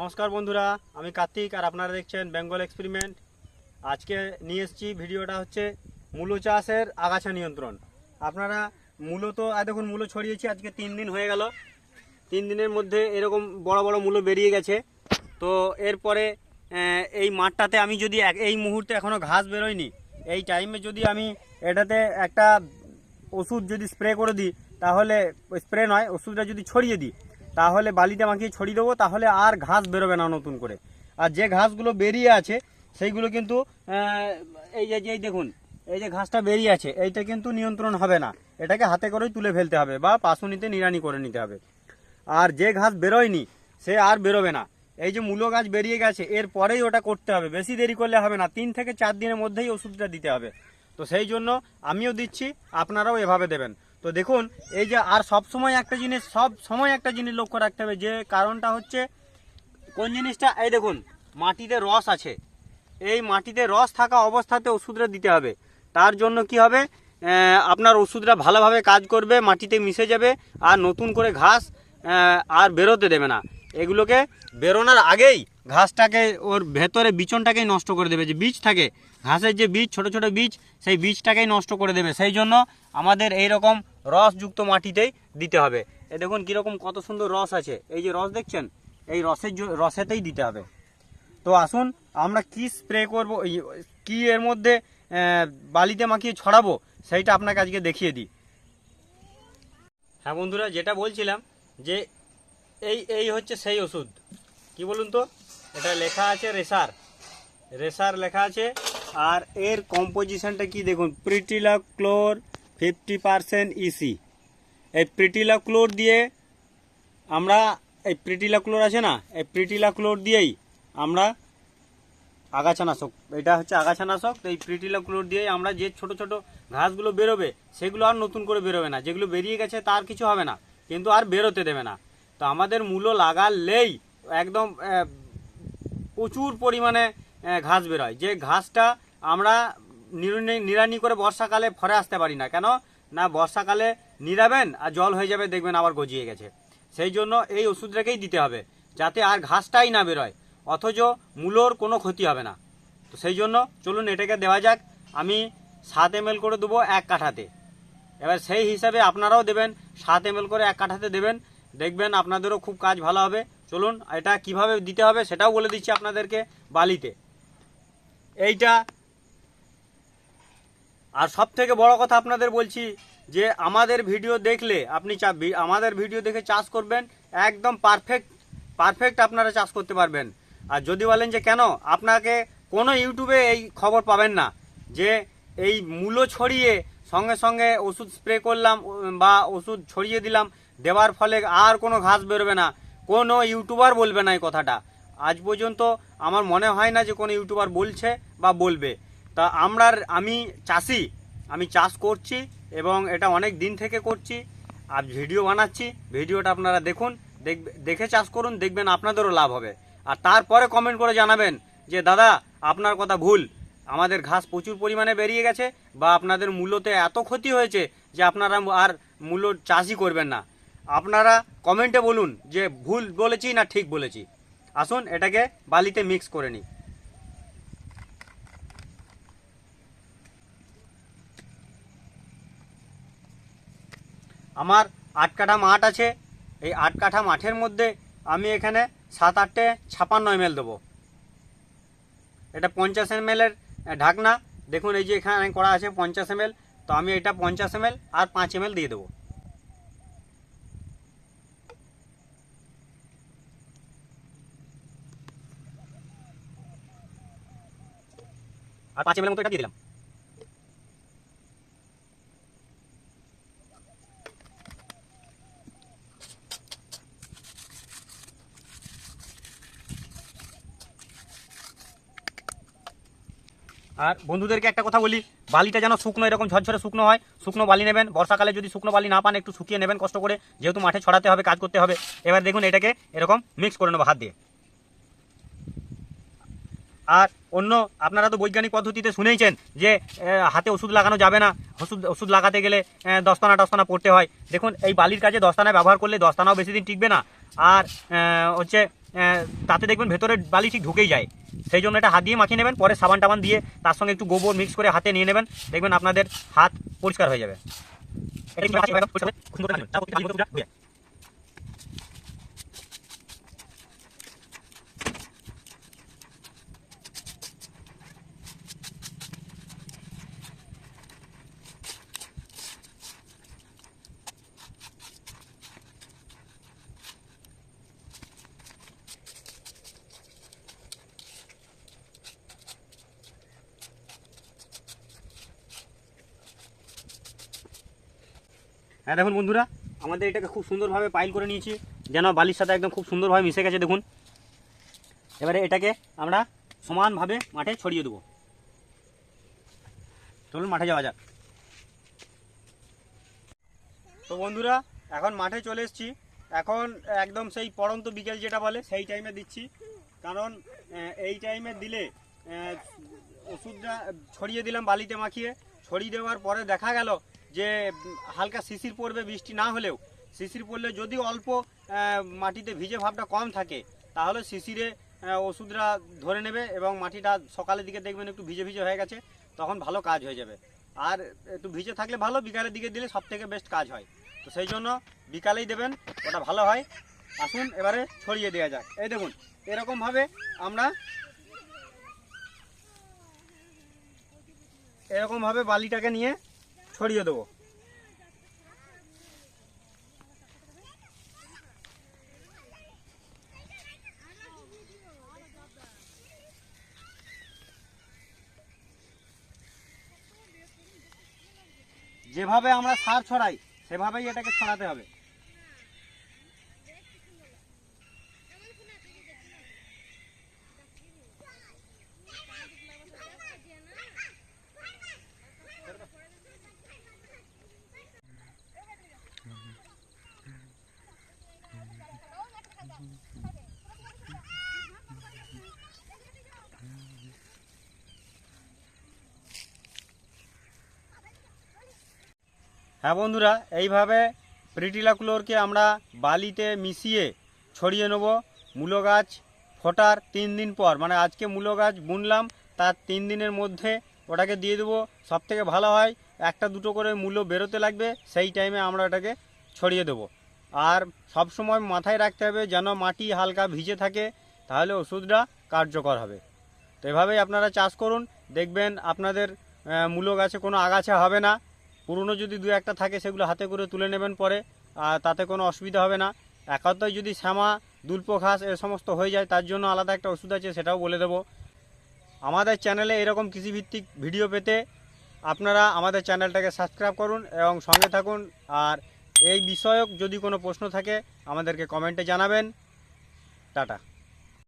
নমস্কার বন্ধুরা, আমি কার্তিক আর আপনারা দেখছেন বেঙ্গল এক্সপেরিমেন্ট। আজকে নিয়ে এসেছি ভিডিওটা হচ্ছে মূলো চাষের আগাছা নিয়ন্ত্রণ। আপনারা মূলো তো দেখুন, মূলো ছড়িয়েছি, আজকে তিন দিন হয়ে গেল। তিন দিনের মধ্যে এরকম বড় বড় মূলো বেরিয়ে গেছে। তো এরপরে এই মাঠটাতে আমি যদি এই মুহূর্তে এখনও ঘাস বেরোয়নি, এই টাইমে যদি আমি এটাতে একটা ওষুধ যদি স্প্রে করে দিই, তাহলে স্প্রে নয়, ওষুধটা যদি ছড়িয়ে দিই তাহলে বালিতে মাখিয়ে ছড়িয়ে দেবো, তাহলে আর ঘাস বেরোবে না নতুন করে। আর যে ঘাসগুলো বেরিয়ে আছে, সেইগুলো কিন্তু এই যে, এই দেখুন, এই যে ঘাসটা বেরিয়ে আছে, এইটা কিন্তু নিয়ন্ত্রণ হবে না। এটাকে হাতে করেই তুলে ফেলতে হবে বা পাশুনিতে নিড়ানি করে নিতে হবে। আর যে ঘাস বেরোয়নি, সে আর বেরোবে না। এই যে মূলো গাছ বেরিয়ে গেছে, এর পরেই ওটা করতে হবে। বেশি দেরি করলে হবে না, তিন থেকে চার দিনের মধ্যেই ওষুধটা দিতে হবে। তো সেই জন্য আমিও দিচ্ছি, আপনারাও এভাবে দেবেন। তো দেখুন, এই যে আর সব সময় একটা জিনিস, সব সময় একটা জিনিস লক্ষ্য রাখতে হবে, যে কারণটা হচ্ছে, কোন জিনিসটা, এই দেখুন, মাটিতে রস আছে। এই মাটিতে রস থাকা অবস্থাতে ওষুধটা দিতে হবে। তার জন্য কি হবে? আপনার ওষুধটা ভালোভাবে কাজ করবে, মাটিতে মিশে যাবে, আর নতুন করে ঘাস আর বেরোতে দেবে না। এগুলোকে বেরোনোর আগেই ঘাসটাকে, ওর ভেতরে বিচনটাকেই নষ্ট করে দেবে। যে বীজ থাকে, ঘাসের যে বীজ, ছোট ছোট বীজ, সেই বীজটাকেই নষ্ট করে দেবে। সেই জন্য আমাদের এই রকম রসযুক্ত মাটিতেই দিতে হবে। এ দেখুন কীরকম কত সুন্দর রস আছে। এই যে রস দেখছেন? এই রসের রসেতেই দিতে হবে। তো আসুন, আমরা কি স্প্রে করব? কি এর মধ্যে বালিতে মাখিয়ে ছড়াবো? সেইটা আপনাকে আজকে দেখিয়ে দিই। হ্যাঁ বন্ধুরা, যেটা বলছিলাম যে এই এই হচ্ছে সেই ওষুধ। কি বলুন তো? এটা লেখা আছে রেসার। রেসার লেখা আছে। আর এর কম্পোজিশনটা কি দেখুন pretilachlor fifty percent EC এই প্রিটিলা ক্লোর দিয়ে আমরা, এই প্রিটিলা ক্লোর আছে না, এই প্রিটিলা ক্লোর দিয়েই আমরা আগাছানাশক, এটা হচ্ছে আগাছানাশক এই প্রিটিলা ক্লোর দিয়েই আমরা যে ছোট ছোট ঘাসগুলো বেরোবে, সেগুলো আর নতুন করে বেরোবে না। যেগুলো বেরিয়ে গেছে তার কিছু হবে না, কিন্তু আর বেরোতে দেবে না। তো আমাদের মূলো লাগালেই একদম প্রচুর পরিমাণে ঘাস বেরোয়। যে ঘাসটা আমরা নিড়ানি- করে বর্ষাকালে ফরে আসতে পারি না। কেন? না, বর্ষাকালে নিরাবেন আর জল হয়ে যাবে, দেখবেন আবার গজিয়ে গেছে। সেই জন্য এই ওষুধটাকেই দিতে হবে, যাতে আর ঘাসটাই না বেরোয়। অথচ মূলোর কোনো ক্ষতি হবে না। তো সেই জন্য চলুন এটাকে দেওয়া যাক। আমি সাত এম করে দেবো এক কাঠাতে। এবার সেই হিসাবে আপনারাও দেবেন, সাত এম করে এক কাঠাতে দেবেন। দেখবেন আপনাদেরও খুব কাজ ভালো হবে। চলুন, এটা কীভাবে দিতে হবে সেটাও বলে দিচ্ছি আপনাদেরকে বালিতে। এইটা, আর সব থেকে বড় কথা আপনাদের বলছি যে আমাদের ভিডিও দেখলে আপনি আমাদের ভিডিও দেখে চাষ করবেন, একদম পারফেক্ট পারফেক্ট আপনারা চাষ করতে পারবেন। আর যদি বলেন যে কেন, আপনাকে কোনো ইউটিউবে এই খবর পাবেন না যে এই মূলো ছড়িয়ে সঙ্গে সঙ্গে ওষুধ স্প্রে করলাম, বা ওষুধ ছড়িয়ে দিলাম, দেওয়ার ফলে আর কোনো ঘাস বেরোবে না। কোনো ইউটিউবার বলবে না এই কথাটা। আজ পর্যন্ত আমার মনে হয় না যে কোনো ইউটিউবার বলছে বা বলবে। তা আমরা, আমি চাষি, আমি চাষ করছি এবং এটা অনেক দিন থেকে করছি, আর ভিডিও বানাচ্ছি। ভিডিওটা আপনারা দেখুন, দেখে চাষ করুন, দেখবেন আপনাদেরও লাভ হবে। আর তারপরে কমেন্ট করে জানাবেন যে, দাদা, আপনার কথা ভুল। আমাদের ঘাস প্রচুর পরিমাণে বেরিয়ে গেছে বা আপনাদের মূল্যতে এত ক্ষতি হয়েছে যে আপনারা আর মূল্য চাষই করবেন না। আপনারা কমেন্টে বলুন যে ভুল বলেছি না ঠিক বলেছি। আসুন, এটাকে বালিতে মিক্স করে নিই। আমার আট কাঠা মাঠ আছে। এই আট কাঠা মাঠের মধ্যে আমি এখানে সাত আটটে ছাপান্ন এম দেবো। এটা পঞ্চাশ এম এর ঢাকনা। দেখুন, এই যে এখানে করা আছে পঞ্চাশ এম তো আমি এটা পঞ্চাশ এম আর পাঁচ এম দিয়ে দেবো। আর পাঁচ এম মতো এটা দিয়ে দিলাম। আর বন্ধুদেরকে একটা কথা বলি, বালিটা যেন শুকনো, এরকম ঝরঝরে শুকনো হয়, শুকনো বালি নেবেন। বর্ষাকালে যদি শুকনো বালি না পান, একটু শুকিয়ে নেবেন কষ্ট করে। যেহেতু মাঠে ছড়াতে হবে, কাজ করতে হবে, এবার দেখুন এটাকে এরকম মিক্স করে নেব হাত দিয়ে। আর অন্য আপনারা তো বৈজ্ঞানিক পদ্ধতিতে শুনেইছেন যে হাতে ওষুধ লাগানো যাবে না। ওষুধ ওষুধ লাগাতে গেলে দস্তানা টস্তানা পড়তে হয়। দেখুন, এই বালির কাজে দস্তানা ব্যবহার করলে দস্তানাও বেশি দিন টিকবে না। আর হচ্ছে তাতে দেখবেন ভেতরে বালি ঠিক ঢুকেই যায়। সেই জন্য এটা হাত দিয়ে মাখিয়ে নেবেন, পরে সাবান টাবান দিয়ে তার সঙ্গে একটু গোবর মিক্স করে হাতে নিয়ে নেবেন। দেখবেন আপনাদের হাত পরিষ্কার হয়ে যাবে এটা কিন্তু হাত একদম পরিষ্কার হবে, খুব সুন্দর করে নেবেন। তারপর কিন্তু বালির মতো ধুয়ে যায়। হ্যাঁ দেখুন বন্ধুরা, আমাদের এটাকে খুব সুন্দরভাবে পাইল করে নিয়েছি, যেন বালির সাথে একদম খুব সুন্দরভাবে মিশে গেছে, দেখুন। এবারে এটাকে আমরা সমানভাবে মাঠে ছড়িয়ে দেবো। চলুন, মাঠে যাওয়া যাক। তো বন্ধুরা, এখন মাঠে চলে এসেছি। এখন একদম সেই পড়ন্ত বিকেল যেটা বলে, সেই টাইমে দিচ্ছি। কারণ এই টাইমে দিলে ওষুধটা ছড়িয়ে দিলাম বালিতে মাখিয়ে। ছড়িয়ে দেওয়ার পরে দেখা গেল যে হালকা শিশির পড়বে বৃষ্টি না হলেও শিশির পড়লে যদি অল্প মাটিতে ভিজে ভাবটা কম থাকে তাহলে শিশিরে আহ, ওষুধটা ধরে নেবে এবং মাটিটা সকালের দিকে দেখবেন একটু ভিজে ভিজে হয়ে গেছে তখন ভালো কাজ হয়ে যাবে। আর একটু ভিজে থাকলে ভালো বিকালের দিকে দিলে সব থেকে বেস্ট কাজ হয়। তো সেই জন্য বিকালেই দেবেন ওটা ভালো হয়। আসুন এবারে ছড়িয়ে দেওয়া যাক। এই দেখুন এরকমভাবে আমরা এরকমভাবে বালিটাকে নিয়ে ছড়িয়ে দেবো। যেভাবে আমরা সার ছড়াই সেভাবেই এটাকে ছড়াতে হবে। হ্যাঁ বন্ধুরা, এইভাবে প্রিটিলাকুলোরকে আমরা বালিতে মিশিয়ে ছড়িয়ে নেব। মূলো গাছ ফোটার তিন দিন পর মানে আজকে মূলো গাছ বুনলাম, তার তিন দিনের মধ্যে ওটাকে দিয়ে দেবো। সব থেকে ভালো হয়, একটা দুটো করে মূলো বেরোতে লাগবে, সেই টাইমে আমরা ওটাকে ছড়িয়ে দেবো। আর সব সময় মাথায় রাখতে হবে যেন মাটি হালকা ভিজে থাকে, তাহলে ওষুধটা কার্যকর হবে। তো এভাবেই আপনারা চাষ করুন, দেখবেন আপনাদের মূলো গাছে কোনো আগাছা হবে না। পুরনো যদি দু একটা থাকে, সেগুলো হাতে করে তুলে নেবেন পরে, আর তাতে কোনো অসুবিধা হবে না। একাত্তর যদি শ্যামা দুল্প ঘাস এ সমস্ত হয়ে যায়, তার জন্য আলাদা একটা ওষুধ আছে, সেটাও বলে দেবো। আমাদের চ্যানেলে এরকম কৃষিভিত্তিক ভিডিও পেতে আপনারা আমাদের চ্যানেলটাকে সাবস্ক্রাইব করুন এবং সঙ্গে থাকুন। আর এই বিষয়ক যদি কোনো প্রশ্ন থাকে, আমাদেরকে কমেন্টে জানাবেন। টাটা।